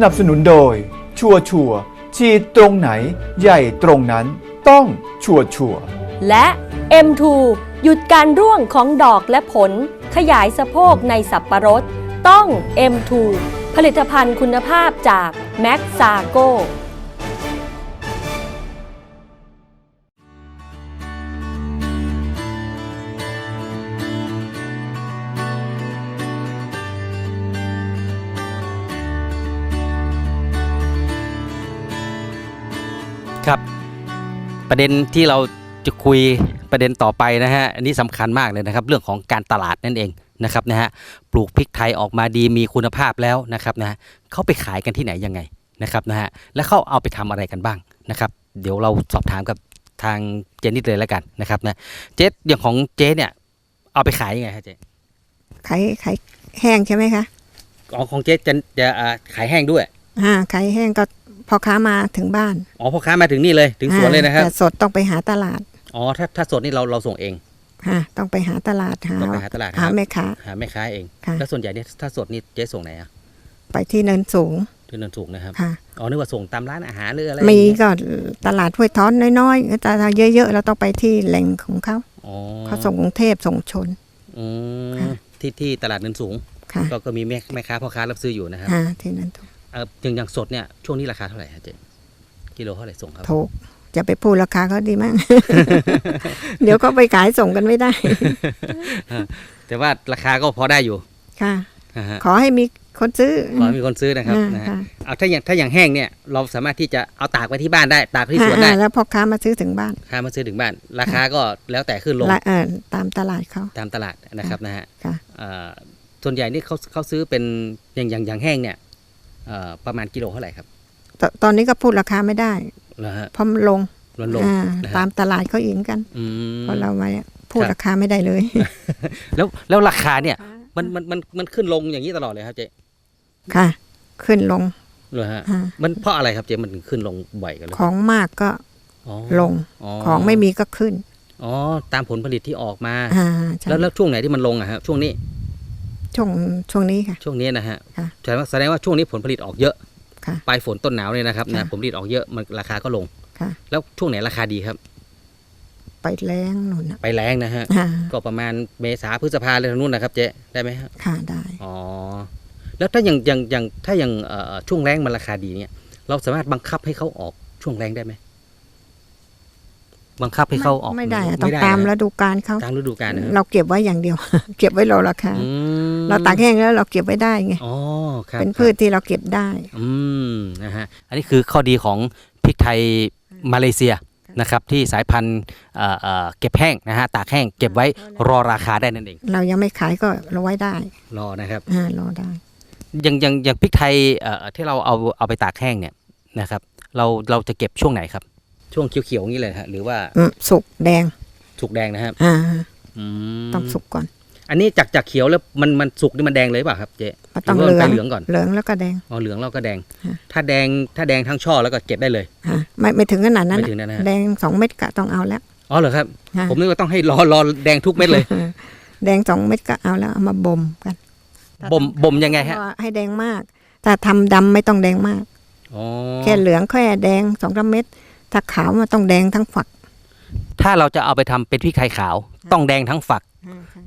สนับสนุนโดย ชัวร์ชัวฉีดตรงไหน ใหญ่ตรงนั้น ต้องชัวชัวและ M2 หยุดการร่วงของดอกและผล ขยายสะโพกในสับประรด ต้อง M2 ผลิตภัณฑ์คุณภาพจากแม็กซาโก ครับ ประเด็นที่เราจะคุยประเด็นต่อไปนะฮะอันนี้สำคัญมากเลยนะครับ เรื่องของการตลาดนั่นเองนะครับนะฮะปลูกพริกไทยออกมาดีมีคุณภาพแล้วนะครับนะฮะเขาไปขายกันที่ไหนยังไงนะครับนะฮะแล้วเขาเอาไปทำอะไรกันบ้างนะครับ เดี๋ยวเราสอบถามกับทางเจนนิดเลยแล้วกันนะครับนะเจ๊อย่างของเจ๊เนี่ยเอาไปขายยังไงฮะเจ๊ขายขายแห้งใช่ไหมคะอ๋อของเจ๊จะจะอ่าขายแห้งด้วยอ่าขายแห้งก็ พอค้ามาถึงบ้านอ๋อพ่อค้ามาถึงนี่เลยถึงสวนเลยนะครับอ่าแต่สดต้องไปหาตลาดอ๋อถ้าถ้าสดนี่เราเราส่งเองฮะต้องไปหาตลาดหาต้องไปหาตลาดหาครับแม่ค้าหาแม่ค้าเองค่ะแล้วส่วนใหญ่เนี่ยถ้าสดนี่เจ๊ส่งไหนอะไปที่เนินสูงที่เนินสูงนะครับค่ะอ๋อนึกว่าส่งตามร้านอาหารหรืออะไรมีอย่างเงี้ยก็ตลาดห้วยท้อนน้อยๆแต่ถ้าเยอะๆเราต้องไปที่แหล่งของเขาอ๋อเขาส่งกรุงเทพส่งชนอืมค่ะที่ที่ตลาดเนินสูงค่ะก็ก็มีแม่แม่ค้าพ่อค้ารับซื้ออยู่นะครับอ่าที่นั้นถูก เอออย่างอย่างสดเนี่ยช่วงนี้ราคาเท่าไหร่ฮะเจ๊กิโลเท่าไหร่ส่งครับ ถูก จะไปพูดราคาเขาดีมั้งเดี๋ยวก็ไปขายส่งกันไม่ได้ แต่ว่าราคาก็พอได้อยู่ ค่ะนะฮะขอให้มีคนซื้อ ขอให้มีคนซื้อนะครับอ่านะฮะค่ะ เอาถ้าอย่างถ้าอย่างแห้งเนี่ยเราสามารถที่จะเอาตากไว้ที่บ้านได้ ตากที่สวนได้อ่าแล้วพ่อค้ามาซื้อถึงบ้านค้ามาซื้อถึงบ้าน ราคาก็แล้วแต่ขึ้นลงละเออตามตลาดเขาตามตลาดนะครับนะฮะค่ะ เอ่อส่วนใหญ่นี่เขาเขาซื้อเป็นอย่างอย่างอย่างแห้งเนี่ยเอ่อ ประมาณกิโลเท่าไหร่ครับตตอนนี้ก็พูดราคาไม่ได้แล้วฮะเพราะมันลงลดลงอ่านะฮะตามตลาดเขาอิงกันอืมเพราะเรามาพูดครับราคาไม่ได้เลย แล้วแล้วราคาเนี่ย มันมันมันมันขึ้นลงอย่างนี้ตลอดเลยครับเจ๊ค่ะ ขึ้นลงเหรอฮะอ่ามันเพราะอะไรครับเจ๊มันถึงขึ้นลงบ่อยกันเลยของมากก็อ๋อลงของไม่มีก็ขึ้นอ๋อตามผลผลิตที่ออกมาอ่าใช่แล้วแล้วช่วงไหนที่มันลงอะครับช่วงนี้ ช่วงช่วงนี้ค่ะ ช่วงนี้นะฮะค่ะแสดงว่าแสดงว่าช่วงนี้ผลผลิตออกเยอะค่ะปลายฝนต้นหนาวเนี่ยนะครับนะค่ะผลผลิตออกเยอะมันราคาก็ลงค่ะแล้วช่วงไหนราคาดีครับ ไปแรงหนุนน่ะไปแรงนะฮะอ่าก็ประมาณเมษาพฤษภาเลยทางนู้นนะครับเจ๊ได้ไหมฮะค่ะได้อ๋อแล้วถ้าอย่างอย่างอย่างถ้าอย่างเอ่อช่วงแรงมันราคาดีเนี่ย เราสามารถบังคับให้เขาออกช่วงแรงได้ไหมบังคับให้เขาออกไม่ได้อะต้องด้ตามนะฤดูกาลเขาตามฤดูกาลนะครับเราเก็บไว้อย่างเดียว เก็บไว้รอราคาอืม เราตากแห้งแล้วเราเก็บไว้ได้ไงอ๋อครับเป็นพืชที่เราเก็บได้ อืมนะฮะอันนี้คือข้อดีของพริกไทยมาเลเซียนะครับที่สายพันธุ์เอ่อเอ่อเก็บแห้งนะฮะตากแห้งเก็บไว้รอราคาได้นั่นเอง เรายังไม่ขายก็เราไว้ได้ รอนะครับอ่ารอได้อย่างอย่างอย่างพริกไทยเอ่อที่เราเอาเอาไปตากแห้งเนี่ยนะครับ เราเราจะเก็บช่วงไหนครับ ช่วงเขียวๆอย่างนี้เลยฮะหรือว่าอืมสุกแดง สุกแดงนะครับอ่าอืมต้องสุกก่อน อันนี้จากจากเขียวแล้วมันมันสุกนี่มันแดงเลยเปล่ะครับเจ๊มันต้องหรืเหว่าลืมันองไปเหลืองก่อนเหลืองแล้วก็แดงอ๋อเหลืองแล้วก็แดงฮะถ้าแดงถ้าแดงทั้งช่อแล้วก็เก็บได้เลยฮะไม่ไม่ถึงขนาดนั้นไม่น่ะถึงนะฮะแดงสองเม็ดก็ต้องเอาแล้วอ๋อเหรอครับฮะผมนึกว่าต้องให้รอรอแดงทุกเม็ดเลย แดงสองเม็ดก็เอาแล้วเอามาบ่มกันบ่มบ่มยังไงฮะเพราะว่าให้แดงมาก ถ้าทำดำไม่ต้องแดงมากอ๋อแค่เหลืองแค่แดงสองสามเม็ดถ้าขาวมันต้องแดงทั้งฝัก ถ้าเราจะเอาไปทำเป็นพริกไทยขาว ต้องแดงทั้งฝัก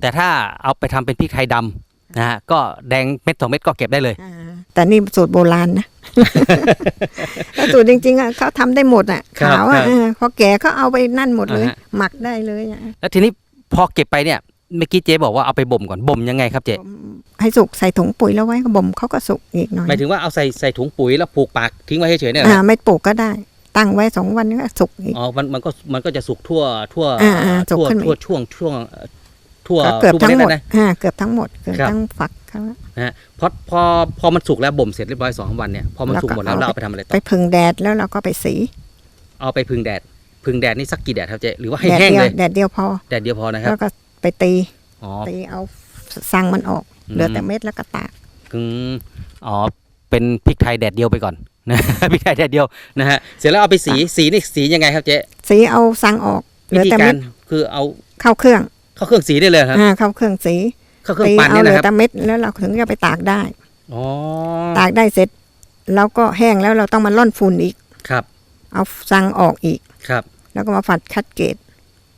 แต่ถ้าเอาไปทำเป็นพริกไทยดำนะฮะก็แดงเม็ดสองเม็ดก็เก็บได้เลยอ่าแต่นี่สูตรโบราณนะแต่สูตรจริงๆอะเขาทำได้หมดอะครับขาวอะครับเออพอแก่เขาเอาไปนั่นหมดเลยอ่าฮะหมักได้เลยอะแล้วทีนี้พอเก็บไปเนี่ยเมื่อกี้เจ๊บอกว่าเอาไปบ่มก่อนบ่มยังไงครับเจ๊ให้สุกใส่ถุงปุ๋ยแล้วไว้ก็บ่มเขาก็สุกอีกหน่อยหมายถึงว่าเอาใส่ใส่ถุงปุ๋ยแล้วผูกปากทิ้งไว้เฉยๆเนี่ยเหรออ่าไม่ปลูกก็ได้ ตั้งไว้สองวันก็สุกอีกอ๋อมันมันก็มันก็จะสุกทั่วทั่วอ่าอ่าสุกทั่วขึ้นมาทั่วช่วงช่วงเอ่อ ทั่วก็เกือบทุกทั้งหมดเดนะอ่าเกือบทั้งหมดเกือบครับทั้งฝักเขานะฮะพอพอพอมันสุกแล้วบ่มเสร็จเรียบร้อยสองสามวันเนี่ยพอมันแล้วสุกก็หมดแล้วเอาเราเอาไปทำอะไรต่ไปอพึ่งแดดแล้วเราก็ไปสี เอาไปพึ่งแดดพึ่งแดดนี่สักกี่แดดครับเจ๊หรือว่าให้แดดแห้งเดียวเลยแดดเดียวพอแดดเดียวพอนะครับแล้วก็ไปตีอ๋อตีเอาสั่งมันออกอืมเหลือแต่เม็ดแล้วก็ตากอืมอ๋อเป็นพริกไทยแดดเดียวไปก่อนนะพริกไทยแดดเดียวนะฮะเสร็จแล้วเอาไปสีสีนี่สียังไงครับเจ๊สีเอาสั่งออกเหวิลือธีแต่กาเม็รดคือเอาเข้าเครื่อง เข้าเครื่องสีได้เลยครับอ่าเข้าเครื่องสีเข้าเครื่องตีปั่นเอาเนี่ยเหลืนะอครับแต่เม็ดแล้วเราถึงจะไปตากได้อ๋อตากได้เสร็จแล้วก็แห้งแล้วเราต้องมาล่อนฝุ่นอีกครับ เอาซังออกอีกครับ แล้วก็มาฝัดคัดเกรด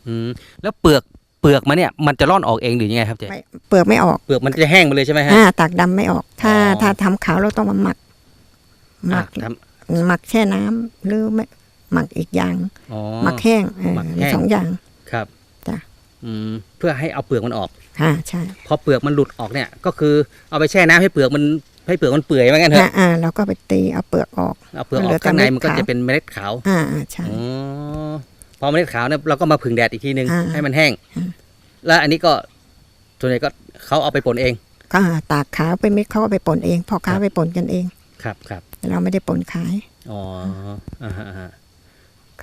อืมแล้วเปลือกเปลือกมันเนี่ยมันจะร่อนออกเองหรือยังไงครับเจ๊ไม่เปลือกไม่ออกเปลือกมันจะแห้งไปเลยใช่ไหมฮะ อ่าตากดำไม่ออก ถ้าอ๋อ ถ้าทำขาวเราต้องมาหมักหมักอะทหมักแช่น้ำหรือไม่หมักอีกอย่างำอ๋อ หมักแห้งเออหมักแห้ง สองอย่าง ครับจ้ะอืม เพื่อให้เอาเปลือกมันออกอ่าใช่ พอเปลือกมันหลุดออกเนี่ย ก็คือเอาไปแช่น้ำให้เปลือกมันให้เปลือกมันเปื่อยว่างั้นเถอ่าอะอ่าเราก็ไปตีเอาเปลือกออก เอาเปลือกอเหลืออกแต่ข้างในเม็ดมันก็ขาวจะเป็นเมล็ดขาว อ่าอ่าใช่อ๋อพอเมล็ดขาวเนี่ยเราก็มาผึ่งแดดอีกทีนึงอ่าให้มันแห้งอ่าแล้วอันนี้ก็ส่วนใหญ่ก็เขาเอาไปป่นเองก็อ่าตากขาวไปเม็ดเขาก็ไปป่นเองพ่อค้าครับไปป่นกันเอง ครับครับเราไม่ได้ป่นขาย อ๋ออ่าฮะอ่าฮะ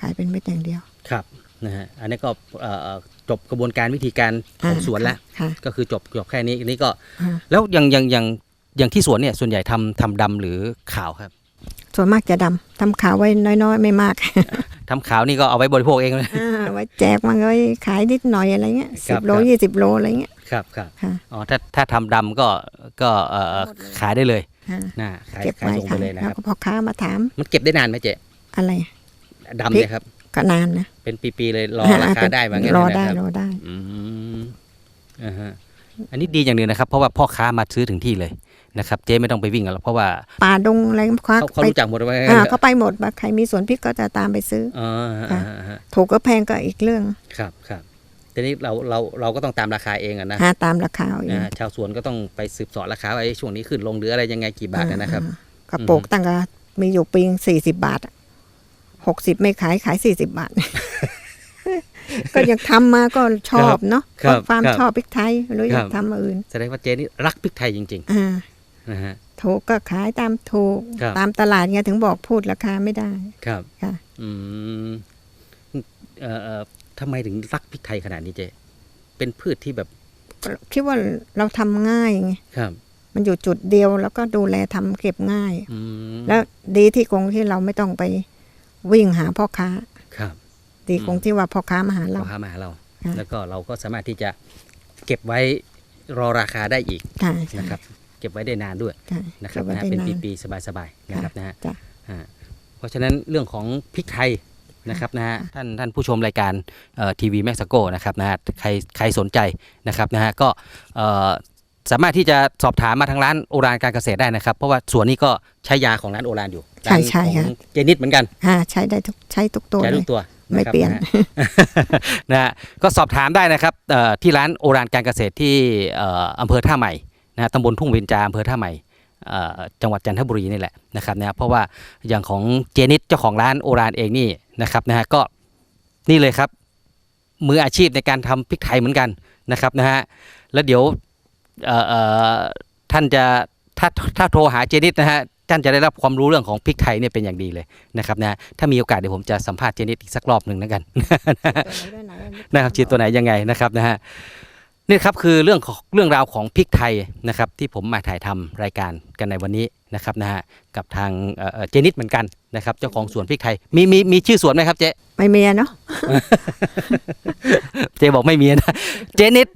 ขายเป็นเม็ดอย่างเดียว ครับ นะฮะอันนี้ก็เอ่อจบกระบวนการวิธีการของอ่าสวนแล้วค่ะก็คือจบจบแค่นี้อันนี้ก็อ่าแล้วอย่างอย่างอย่างอย่างที่สวนเนี่ยส่วนใหญ่ทำทำดำหรือขาวครับ ส่วนมากจะดำทำขาวไว้น้อยๆ ไม่มากทำขาวนี่ก็เอาไว้บริโภคเองเลยอ่าไว้แจกมันไว้ขายนิดหน่อยอะไรเงี้ยครัสิบบโลครับยี่สิบโลอะไรเงี้ยครับครับค่ะอ๋อถ้าถ้าทำดำก็ก็เอ่อหมดเลยขายได้เลยอ่านะขายเก็บขายไว้ส่งไปค่ะเลยนะแล้ควรับก็พอค้ามาถาม มันเก็บได้นานไหมเจ๊อะไรดำเนี่ยครับ ก็นานนะ เป็นปีๆเลยรออ่ราคาเป็นได้ว่างั้นรอนะได้ครับรอได้ อืมอ่าฮะอันนี้ดีอย่างหนึ่งนะครับ เพราะว่าพ่อค้ามาซื้อถึงที่เลยนะครับเจ๊ไม่ต้องไปวิ่งกันหรอกเพราะว่าป่าดงอะไรคว้าเขาเขาไปรู้จักหมดว่างั้นอ่าเถเขาอะไปหมดว่าใครมีสวนพริกก็จะตามไปซื้ออ๋ออ่าฮะฮะถูกก็แพงก็อีกเรื่องครับครับทีนี้เราเราเราก็ต้องตามราคาเองอะนะหาตามราคาเอาเองนะชาวสวนก็ต้องไปสืบเสอบราคาว่าไอ้ช่วงนี้ขึ้นลงหรืออะไรยังไงกี่บาทอะนะครับอ่ากระโปรงตั้งก็มีอยู่ปีสี่สิบบาท หกสิบไม่ขายขายสี่สิบบาท ก็ยังทำมาก็ชอบเนาะครับความครับชอบพริกไทยหรืออครัยาบกทำอื่น แสดงว่าเจ๊นี่รักพริกไทยจริงอ่าๆนะฮะถูกก็ขายตามถูกครับตามตลาดไงถึงบอกพูดราคาไม่ได้ครับค่ะ อืมเอ่อเอ่อทำไมถึงรักพริกไทยขนาดนี้เจ๊เป็นพืชที่แบบ คิดว่าเราทำง่ายไงครับ มันอยู่จุดเดียวแล้วก็ดูแลทำเก็บง่ายอืมแล้วดีที่กงที่เราไม่ต้องไป วิ่งหาพ่อค้าครับ ดีกงที่ว่าพ่อค้ามาหาเราพ่อค้ามาหาเราค่ะแล้วก็เราก็สามารถที่จะเก็บไว้รอราคาได้อีกใช่ใช่นะครับ เก็บไว้ได้นานด้วยใช่นะครับก็ไว้นะฮะได้เป็นนานปีๆสบายๆนะครับนะฮะจ้ะฮะเพราะฉะนั้นเรื่องของพริกไทยนะครับนะฮะท่านท่านผู้ชมรายการทีวีแม็กซ์โกนะครับนะฮะใครใครสนใจนะครับนะฮะก็เอ่อ สามารถที่จะสอบถามมาทางร้านโอรานการเกษตรได้นะครับ เพราะว่าสวนนี้ก็ใช้ยาของร้านโอรานอยู่ใช่ใช่ร้านขค่ะ องเจนิดเหมือนกันอ่าใช้ได้ทุกใช้ทุกตัวใช้เลทุย กตัวไม่ะครับเปลี่ยนะฮะ นะฮะก็สอบถามได้นะครับเอ่อที่ร้านโอรานการเกษตรที่เอ่ออำเภอท่าใหม่นะฮะตำบลทุ่งเบญจาอำเภอท่าใหม่เอ่อจังหวัดจันทบุรีนี่แหละนะครับนะเพราะว่าอย่างของเจนิดเจ้าของร้านโอรานเองนี่นะครับนะฮะก็นี่เลยครับ มืออาชีพในการทำพริกไทยเหมือนกันนะครับนะฮะแล้วเดี๋ยวเอ่อเอ่อ ท่านจะถ้าถ้าโทรหาเจนิดนะฮะท่านจะได้รับความรู้เรื่องของพริกไทยเนี่ยเป็นอย่างดีเลยนะครับนะถ้ามีโอกาสเดี๋ยวผมจะสัมภาษณ์เจนิดอีกสักรอบหนึ่งแล้วกันนะครับฉีดตัวไหนยังไงนะครับนะฮะนี่ครับคือเรื่องของเรื่องราวของพริกไทยนะครับที่ผมมาถ่ายทำรายการกันในวันนี้นะครับนะฮะกับทางเอ่อเอ่อเจนิดเหมือนกันนะครับเจ้าของสวนพริกไทยมีมีมีชื่อสวนไหมครับเจ๊ไม่มีอะเนาะเจ๊บอกไม่มีนะเจนิด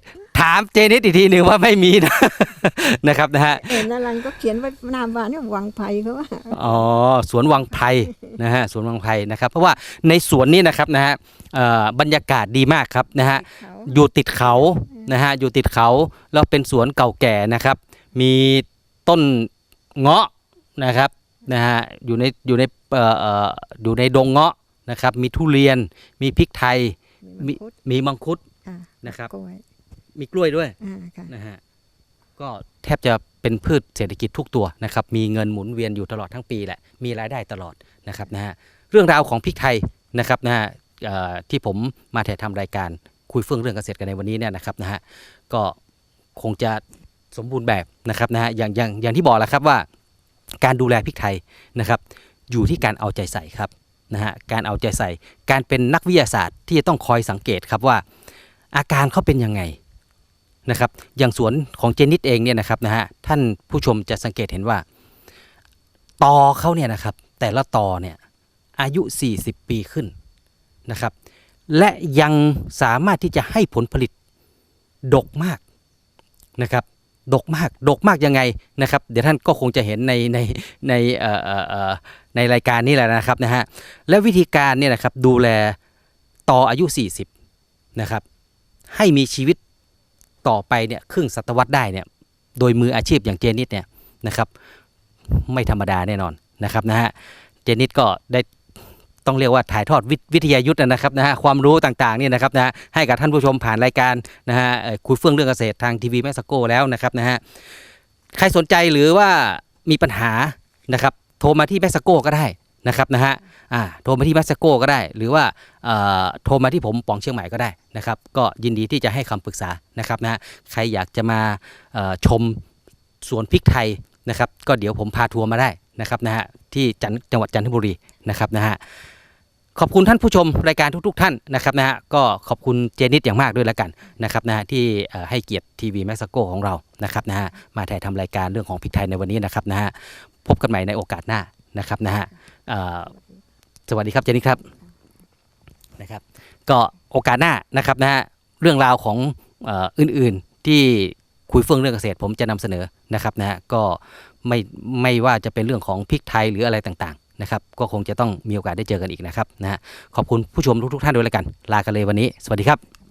ถามเจนิดอีกทีหนึ่งว่าไม่มีนะนะครับนะฮะเห็นอะไรก็เขียนไว้หน้าบ้านเนี่ยวังไผ่เขาว่าอ๋อสวนวังไพรนะฮะสวนวังไพรนะครับ เพราะว่าในสวนนี้นะครับนะฮะเอ่อบรรยากาศดีมากครับนะฮะอยู่ติดเขานะฮะอยู่ติดเขาแล้วเป็นสวนเก่าแก่นะครับ มีต้นเงาะนะครับนะฮะอยู่ในอยู่ในเอ่อเอ่ออยู่ในดงเงาะนะครับ มีทุเรียนมีพริกไทยมีมีมังคุดค่ะนะครับกล้วย มีกล้วยด้วยอ่าค่ะนะฮะก็แทบจะเป็นพืชเศรษฐกิจทุกตัวนะครับ มีเงินหมุนเวียนอยู่ตลอดทั้งปีแหละ มีรายได้ตลอดนะครับนะฮะเรื่องราวของพริกไทยนะครับนะฮะเอ่อที่ผมมาถ่ายทำรายการคุยเฟื่องเรื่องเกษตรกันในวันนี้เนี่ยนะครับนะฮะก็คงจะสมบูรณ์แบบนะครับนะฮะอย่างอย่างอย่างที่บอกแล้วครับว่า การดูแลพริกไทยนะครับ อยู่ที่การเอาใจใส่ครับนะฮะการเอาใจใส่การเป็นนักวิทยาศาสตร์ที่จะต้องคอยสังเกตครับว่า อาการเขาเป็นยังไง นะครับอย่างสวนของเจนิดเองเนี่ยนะครับนะฮะท่านผู้ชมจะสังเกตเห็นว่าตอเขาเนี่ยนะครับแต่ละตอเนี่ยอายุ 40 ปีขึ้นนะครับและยังสามารถที่จะให้ผลผลิตดกมากนะครับดกมากดกมากยังไงนะครับ เดี๋ยวท่านก็คงจะเห็นในในในเอ่อเอ่อเอ่อในรายการนี้แหละนะครับนะฮะและวิธีการเนี่ยนะครับดูแลต่ออายุ 40นะครับให้มีชีวิต ต่อไปเนี่ยครึ่งศตวรรษได้เนี่ยโดยมืออาชีพอย่างเจนิดเนี่ยนะครับไม่ธรรมดาแน่นอนนะครับนะฮะเจนิดก็ได้ต้องเรียกว่าถ่ายทอดวิวทยายุทธ์นะครับนะฮะความรู้ต่างๆเนี่ยนะครับนะฮะให้กับท่านผู้ชมผ่านรายการนะฮะคุยเฟื่องเรื่องเกษตรทางทีวีแมสโกแล้วนะครับนะฮะใครสนใจหรือว่ามีปัญหานะครับโทรมาที่แมสโกก็ได้นะครับนะฮะ อ่าโทรมาที่แมสโกก็ได้ หรือว่าเอ่อโทรมาที่ผมป๋องเชียงใหม่ก็ได้นะครับ ก็ยินดีที่จะให้คำปรึกษานะครับนะฮะใครอยากจะมาชมสวนพริกไทยนะครับ ก็เดี๋ยวผมพาทัวร์มาได้นะครับนะฮะที่จันจังหวัดจันทบุรีนะครับนะฮะขอบคุณท่านผู้ชมรายการทุก ๆ ท่านนะครับนะฮะก็ขอบคุณเจนิดอย่างมากด้วยแล้วกันนะครับนะฮะที่เอ่อให้เกียรติทีวีแม็กซโกของเรานะครับนะฮะมาถ่ายทำรายการเรื่องของพริกไทยในวันนี้นะครับนะฮะพบกันใหม่ในโอกาสหน้านะครับนะฮะเอ่อ สวัสดีครับเจนิดครับนะครับ ก็โอกาสหน้านะครับนะฮะเรื่องราวของอื่นๆที่คุยเฟื่องเรื่องเกษตรผมจะนำเสนอนะครับนะฮะก็ไม่ไม่ว่าจะเป็นเรื่องของพริกไทยหรืออะไรต่างๆนะครับ ก็คงจะต้องมีโอกาสได้เจอกันอีกนะครับนะฮะขอบคุณผู้ชมทุกๆท่านด้วยแล้วกัน ลากันเลยวันนี้ สวัสดีครับ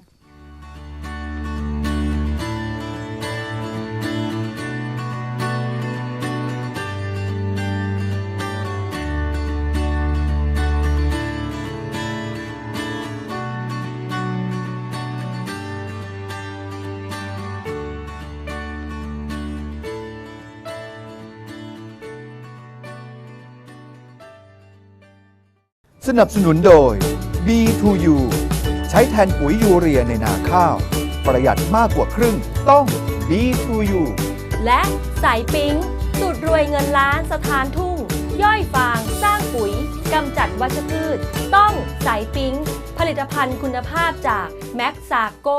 สนับสนุนโดย B2U ใช้แทนปุ๋ยยูเรียในนาข้าว ประหยัดมากกว่าครึ่งต้อง B2U และสายปิงสูตรรวยเงินล้านสถานทุ่ง ย่อยฟาง สร้างปุ๋ยกำจัดวัชพืช ต้องสายปิงผลิตภัณฑ์คุณภาพจากแม็กซาโก